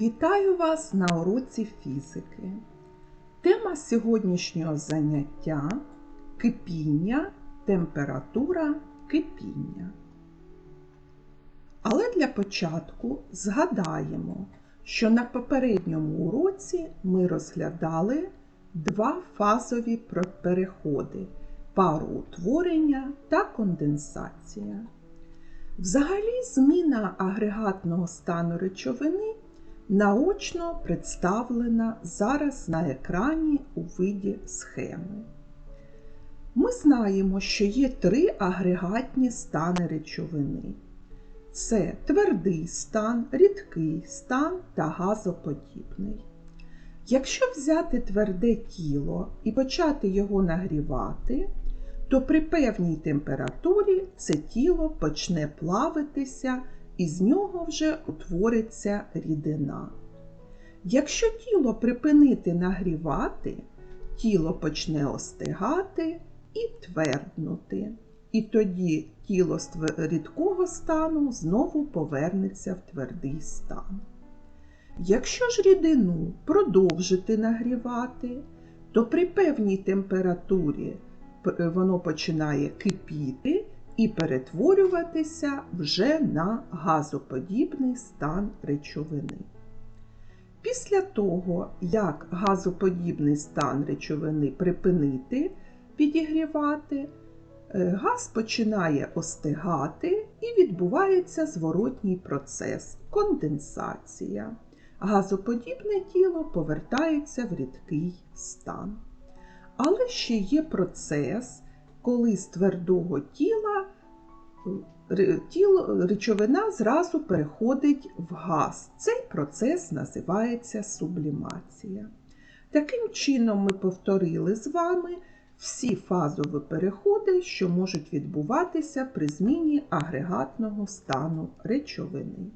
Вітаю вас на уроці фізики. Тема сьогоднішнього заняття кипіння, температура кипіння. Але для початку згадаємо, що на попередньому уроці ми розглядали два фазові переходи пароутворення та конденсація. Взагалі, зміна агрегатного стану речовини наочно представлена зараз на екрані у виді схеми. Ми знаємо, що є три агрегатні стани речовини. Це твердий стан, рідкий стан та газоподібний. Якщо взяти тверде тіло і почати його нагрівати, то при певній температурі це тіло почне плавитися і з нього вже утвориться рідина. Якщо тіло припинити нагрівати, тіло почне остигати і тверднути. І тоді тіло з рідкого стану знову повернеться в твердий стан. Якщо ж рідину продовжити нагрівати, то при певній температурі воно починає кипіти і перетворюватися вже на газоподібний стан речовини. Після того, як газоподібний стан речовини припинити підігрівати, газ починає остигати і відбувається зворотній процес конденсація. Газоподібне тіло повертається в рідкий стан. Але ще є процес, коли з твердого тіла тіло, речовина зразу переходить в газ. Цей процес називається сублімація. Таким чином, ми повторили з вами всі фазові переходи, що можуть відбуватися при зміні агрегатного стану речовини.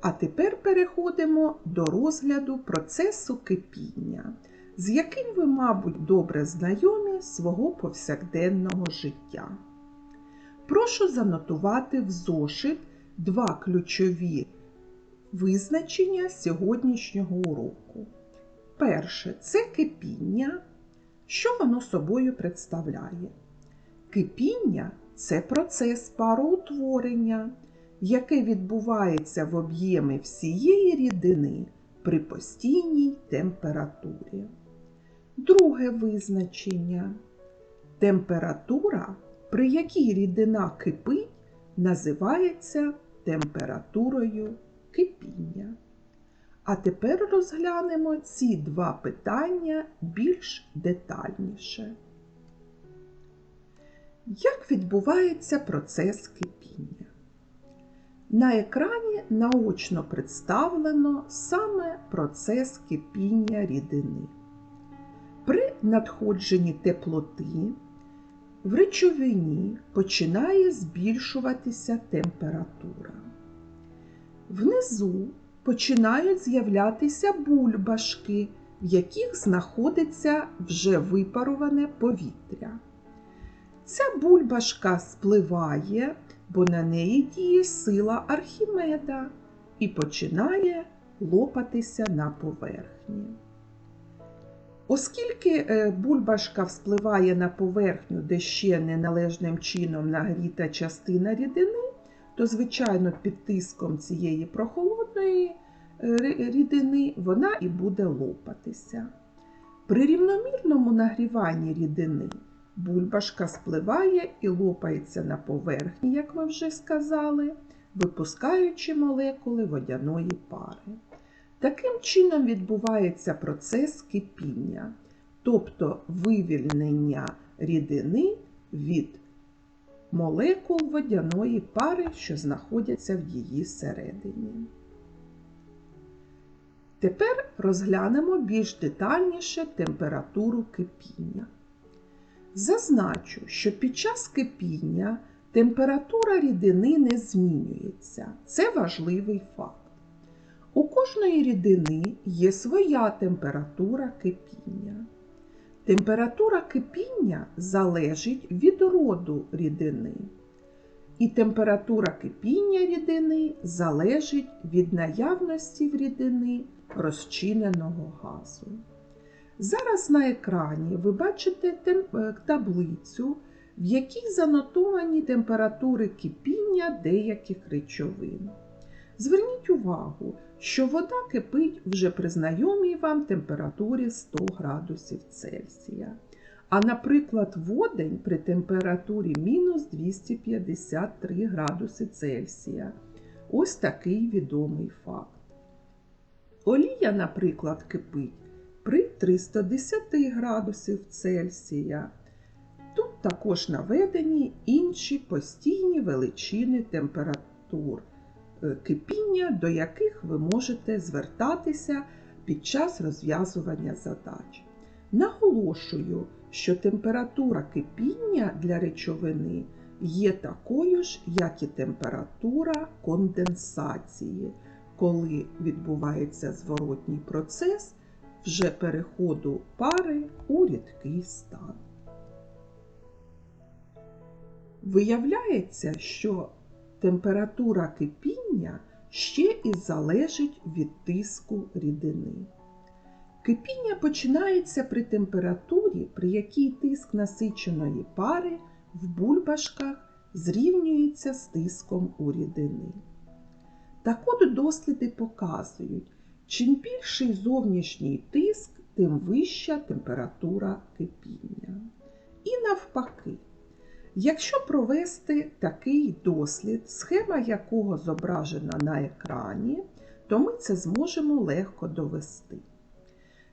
А тепер переходимо до розгляду процесу кипіння, з яким ви, мабуть, добре знайомі свого повсякденного життя. Прошу занотувати в зошит два ключові визначення сьогоднішнього уроку. Перше це кипіння. Що воно собою представляє? Кипіння це процес пароутворення яке відбувається в об'ємі всієї рідини при постійній температурі. Друге визначення. Температура, при якій рідина кипить, називається температурою кипіння. А тепер розглянемо ці два питання більш детальніше. Як відбувається процес кипіння? На екрані наочно представлено саме процес кипіння рідини. При надходженні теплоти в речовині починає збільшуватися температура. Внизу починають з'являтися бульбашки, в яких знаходиться вже випаруване повітря. Ця бульбашка спливає бо на неї діє сила Архімеда і починає лопатися на поверхні. Оскільки е, бульбашка вспливає на поверхню, де ще неналежним чином нагріта частина рідини, то, звичайно, під тиском цієї прохолодної е, рідини вона і буде лопатися. При рівномірному нагріванні рідини Бульбашка спливає і лопається на поверхні, як ми вже сказали, випускаючи молекули водяної пари. Таким чином відбувається процес кипіння, тобто вивільнення рідини від молекул водяної пари, що знаходяться в її середині. Тепер розглянемо більш детальніше температуру кипіння. Зазначу, що під час кипіння температура рідини не змінюється. Це важливий факт. У кожної рідини є своя температура кипіння. Температура кипіння залежить від роду рідини. і температура кипіння рідини залежить від наявності в рідини розчиненого газу. Зараз на екрані ви бачите е, таблицю, в якій занотовані температури кипіння деяких речовин. Зверніть увагу, що вода кипить вже при знайомій вам температурі 100 градусів Цельсія. А, наприклад, водень при температурі мінус 253 градуси Цельсія. Ось такий відомий факт. Олія, наприклад, кипить при 310 градусів Цельсія. Тут також наведені інші постійні величини температур кипіння, до яких ви можете звертатися під час розв'язування задач. Наголошую, що температура кипіння для речовини є такою ж, як і температура конденсації, коли відбувається зворотній процес вже переходу пари у рідкий стан. Виявляється, що температура кипіння ще і залежить від тиску рідини. Кипіння починається при температурі, при якій тиск насиченої пари в бульбашках зрівнюється з тиском у рідини. Так от досліди показують, чим більший зовнішній тиск, тим вища температура кипіння. І навпаки, якщо провести такий дослід, схема якого зображена на екрані, то ми це зможемо легко довести.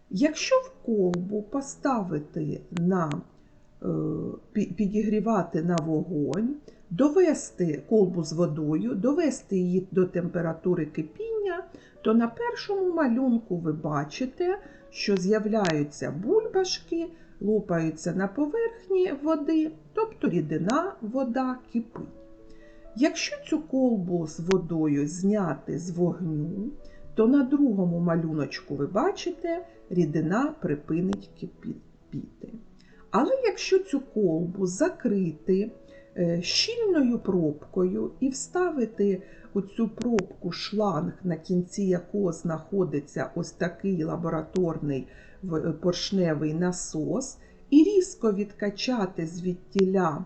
Якщо в колбу поставити на е, підігрівати на вогонь, довести колбу з водою, довести її до температури кипіння, то на першому малюнку ви бачите, що з'являються бульбашки, лопаються на поверхні води, тобто рідина вода кипить. Якщо цю колбу з водою зняти з вогню, то на другому малюночку ви бачите, рідина припинить кипіти. Але якщо цю колбу закрити щільною пробкою і вставити у цю пробку шланг, на кінці якого знаходиться ось такий лабораторний поршневий насос, і різко відкачати звідтіля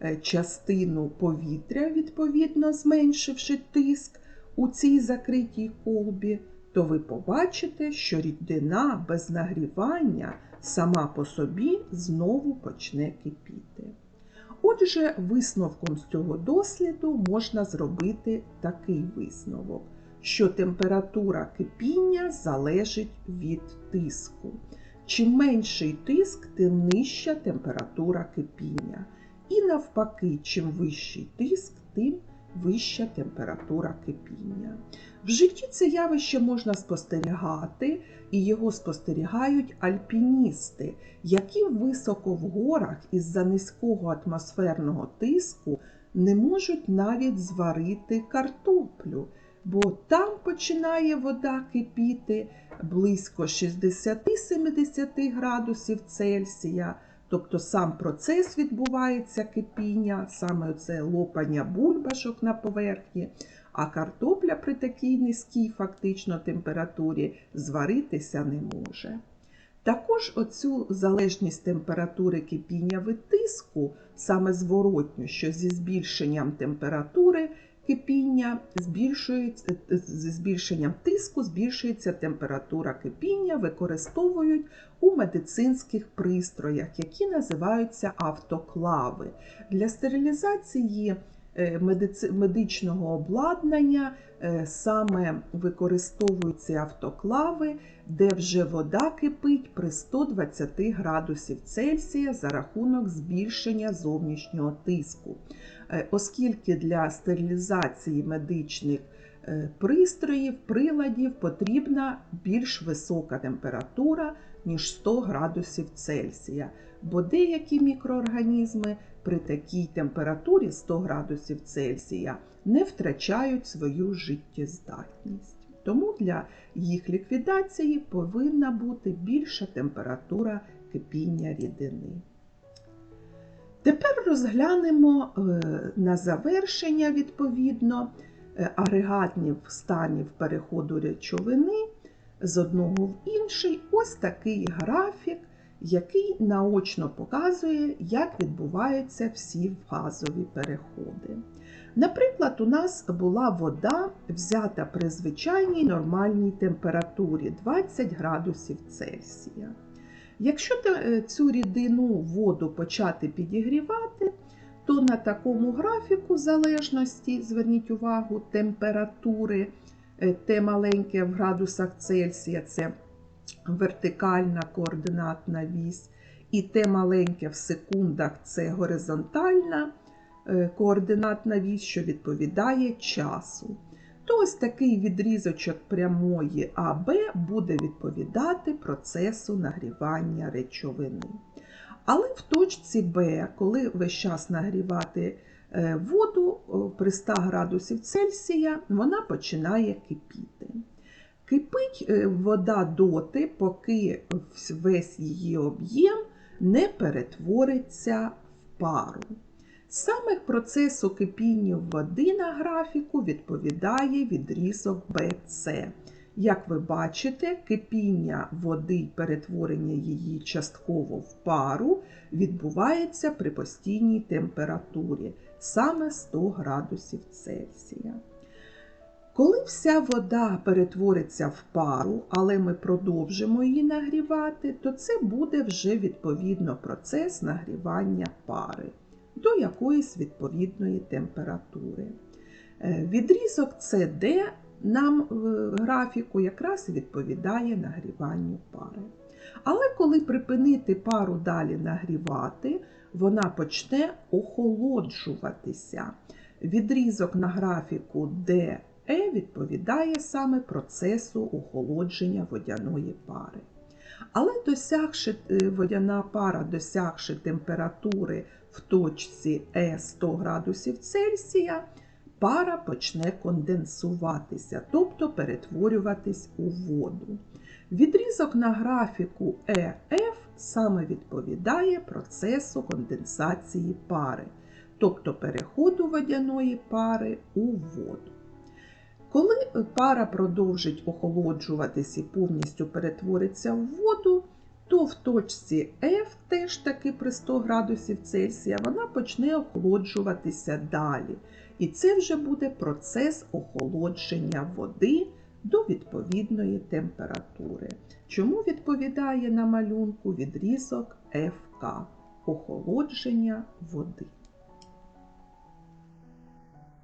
е, частину повітря, відповідно зменшивши тиск у цій закритій колбі, то ви побачите, що рідина без нагрівання сама по собі знову почне кипіти. Отже, висновком з цього досліду можна зробити такий висновок, що температура кипіння залежить від тиску. Чим менший тиск, тим нижча температура кипіння. І навпаки, чим вищий тиск, тим вища температура кипіння. В житті це явище можна спостерігати, і його спостерігають альпіністи, які високо в горах із-за низького атмосферного тиску не можуть навіть зварити картоплю, бо там починає вода кипіти близько 60-70 градусів Цельсія. Тобто сам процес відбувається кипіння, саме це лопання бульбашок на поверхні, а картопля при такій низькій фактично температурі зваритися не може. Також оцю залежність температури кипіння від тиску, саме зворотню, що зі збільшенням температури кипіння збільшується, зі збільшенням тиску збільшується температура кипіння, використовують у медицинських пристроях, які називаються автоклави. Для стерилізації е, медичного обладнання е, саме використовуються автоклави, де вже вода кипить при 120 градусів Цельсія за рахунок збільшення зовнішнього тиску. Е, Оскільки для стерилізації медичних е, пристроїв, приладів потрібна більш висока температура, ніж 100 градусів Цельсія, бо деякі мікроорганізми при такій температурі 100 градусів Цельсія не втрачають свою життєздатність. Тому для їх ліквідації повинна бути більша температура кипіння рідини. Тепер розглянемо е, на завершення відповідно е, агрегатних станів переходу речовини з одного в інший. Ось такий графік, який наочно показує, як відбуваються всі фазові переходи. Наприклад, у нас була вода взята при звичайній нормальній температурі 20 градусів Цельсія. Якщо цю рідину воду почати підігрівати, то на такому графіку залежності, зверніть увагу, температури, е, те маленьке в градусах Цельсія це вертикальна координатна вісь, і те маленьке в секундах це горизонтальна е, координатна вісь, що відповідає часу. То ось такий відрізочок прямої АБ буде відповідати процесу нагрівання речовини. Але в точці Б, коли весь час нагрівати е, воду при 100 градусів Цельсія, вона починає кипіти. Кипить е, вода доти, поки весь її об'єм не перетвориться в пару. Саме процесу кипіння води на графіку відповідає відрізок BC. Як ви бачите, кипіння води й перетворення її частково в пару відбувається при постійній температурі, саме 100 градусів Цельсія. Коли вся вода перетвориться в пару, але ми продовжимо її нагрівати, то це буде вже відповідно процес нагрівання пари до якоїсь відповідної температури. Е, Відрізок CD нам в графіку якраз відповідає нагріванню пари. Але коли припинити пару далі нагрівати, вона почне охолоджуватися. Відрізок на графіку DE відповідає саме процесу охолодження водяної пари. Але досягши е, водяна пара, досягши температури в точці Е 100 градусів Цельсія, пара почне конденсуватися, тобто перетворюватись у воду. Відрізок на графіку ЕФ саме відповідає процесу конденсації пари, тобто переходу водяної пари у воду. Коли пара продовжить охолоджуватись і повністю перетвориться в воду, то в точці F, теж таки при 100 градусів Цельсія, вона почне охолоджуватися далі. І це вже буде процес охолодження води до відповідної температури. Чому відповідає на малюнку відрізок ФК охолодження води.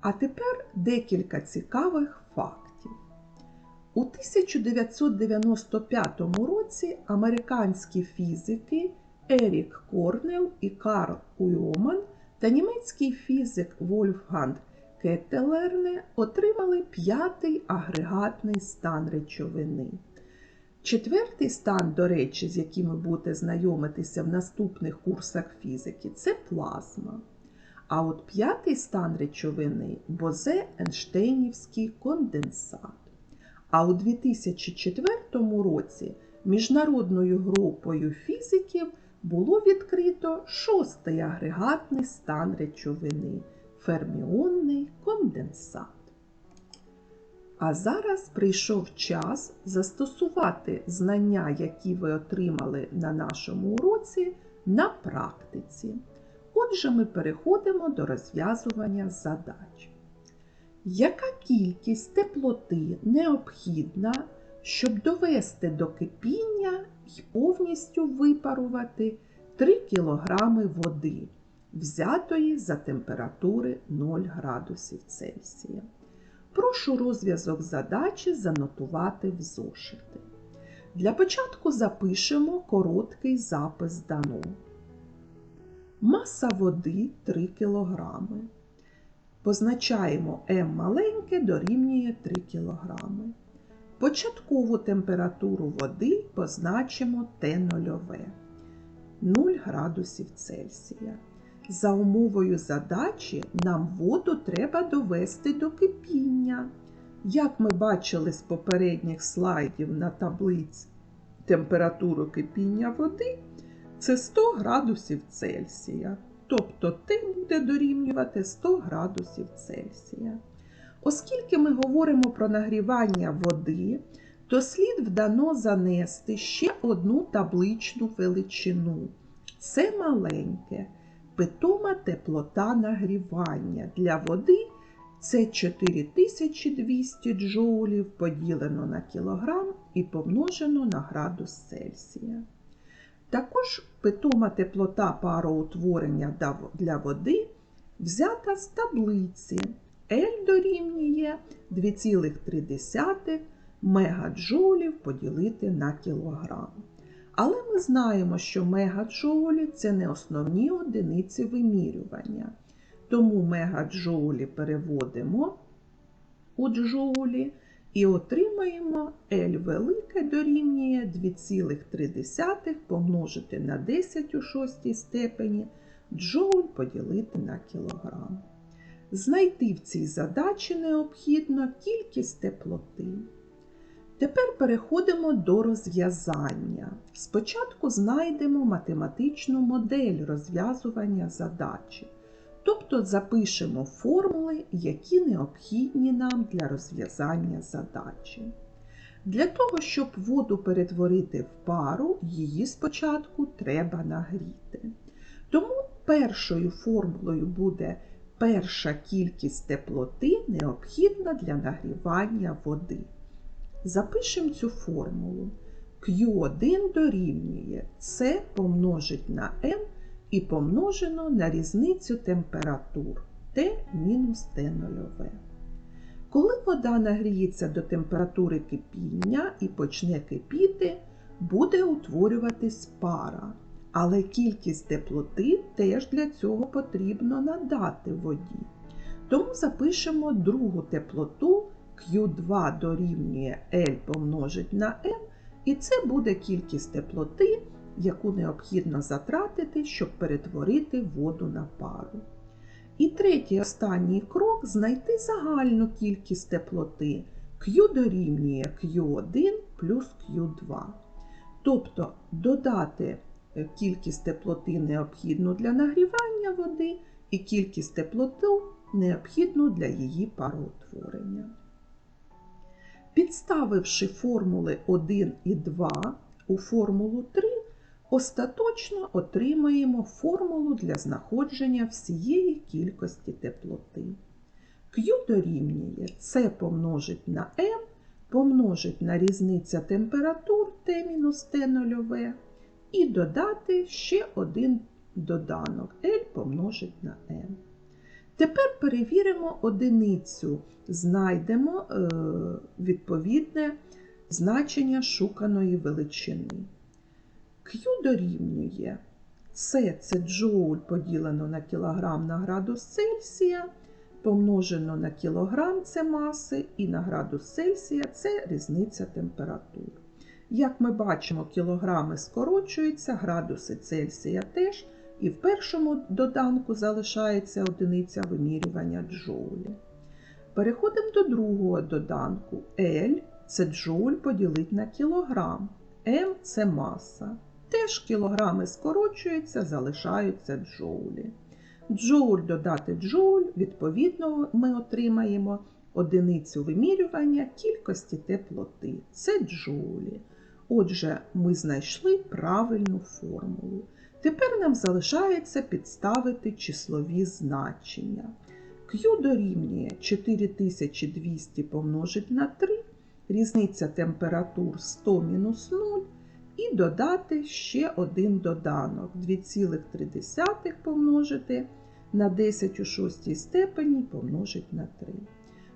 А тепер декілька цікавих фактів. У 1995 році американські фізики Ерік Корнел і Карл Уйоман та німецький фізик Вольфганг Кеттелерне отримали п'ятий агрегатний стан речовини. Четвертий стан, до речі, з яким ви будете знайомитися в наступних курсах фізики, це плазма. А от п'ятий стан речовини бозе Енштейнівський конденсат. А у 2004 році міжнародною групою фізиків було відкрито шостий агрегатний стан речовини ферміонний конденсат. А зараз прийшов час застосувати знання, які ви отримали на нашому уроці, на практиці. Отже, ми переходимо до розв'язування задач. Яка кількість теплоти необхідна, щоб довести до кипіння і повністю випарувати 3 кг води, взятої за температури 0 градусів Цельсія? Прошу розв'язок задачі занотувати в зошити. Для початку запишемо короткий запис дано. Маса води 3 кг. Позначаємо М маленьке дорівнює 3 кг. Початкову температуру води позначимо Т0 0 градусів Цельсія. За умовою задачі нам воду треба довести до кипіння. Як ми бачили з попередніх слайдів на таблиці температуру кипіння води, це 100 градусів Цельсія. тобто Т буде дорівнювати 100 градусів Цельсія. Оскільки ми говоримо про нагрівання води, то слід вдано занести ще одну табличну величину. Це маленьке, питома теплота нагрівання для води це 4200 джоулів поділено на кілограм і помножено на градус Цельсія. Також питома теплота пароутворення для води взята з таблиці. L дорівнює 2,3 мегаджоулів поділити на кілограм. Але ми знаємо, що мегаджоулі – це не основні одиниці вимірювання. Тому мегаджоулі переводимо у джоулі і отримаємо L велике дорівнює 2,3 помножити на 10 у шостій степені джоуль поділити на кілограм. Знайти в цій задачі необхідно кількість теплоти. Тепер переходимо до розв'язання. Спочатку знайдемо математичну модель розв'язування задачі. Тобто запишемо формули, які необхідні нам для розв'язання задачі. Для того, щоб воду перетворити в пару, її спочатку треба нагріти. Тому першою формулою буде перша кількість теплоти необхідна для нагрівання води. Запишемо цю формулу. Q1 дорівнює С помножить на М і помножено на різницю температур Т-Т0В. Коли вода нагріється до температури кипіння і почне кипіти, буде утворюватись пара. Але кількість теплоти теж для цього потрібно надати воді. Тому запишемо другу теплоту Q2 дорівнює L помножить на M, і це буде кількість теплоти, яку необхідно затратити, щоб перетворити воду на пару. І третій останній крок знайти загальну кількість теплоти Q дорівнює Q1 плюс Q2. Тобто додати кількість теплоти необхідну для нагрівання води і кількість теплоти необхідну для її пароутворення. Підставивши формули 1 і 2 у формулу 3, остаточно отримаємо формулу для знаходження всієї кількості теплоти. Q дорівнює С помножить на М, помножить на різниця температур Т-Т0В і додати ще один доданок L помножить на M. Тепер перевіримо одиницю, знайдемо е, відповідне значення шуканої величини. Q дорівнює С це джоуль поділено на кілограм на градус Цельсія, помножено на кілограм це маси, і на градус Цельсія це різниця температур. Як ми бачимо, кілограми скорочуються, градуси Цельсія теж, і в першому доданку залишається одиниця вимірювання джоулі. Переходимо до другого доданку. L це джоуль поділить на кілограм, М це маса. Теж кілограми скорочуються, залишаються джоулі. Джоуль додати джоуль, відповідно, ми отримаємо одиницю вимірювання кількості теплоти. Це джоулі. Отже, ми знайшли правильну формулу. Тепер нам залишається підставити числові значення. Q дорівнює 4200 помножить на 3, різниця температур 100 мінус 0, і додати ще один доданок 2,3 помножити на 10 у 6 степені помножить на 3.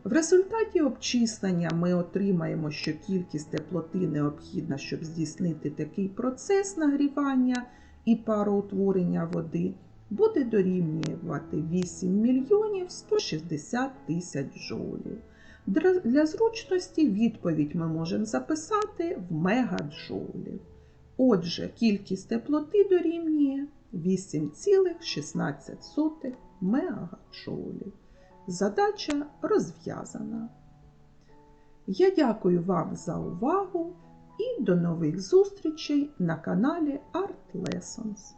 В результаті обчислення ми отримаємо, що кількість теплоти необхідна, щоб здійснити такий процес нагрівання і пароутворення води, буде дорівнювати 8 мільйонів 160 тисяч джоулів. Для зручності відповідь ми можемо записати в мегаджоулів. Отже, кількість теплоти дорівнює 8,16 мегаджоулів. Задача розв'язана. Я дякую вам за увагу і до нових зустрічей на каналі Art Lessons.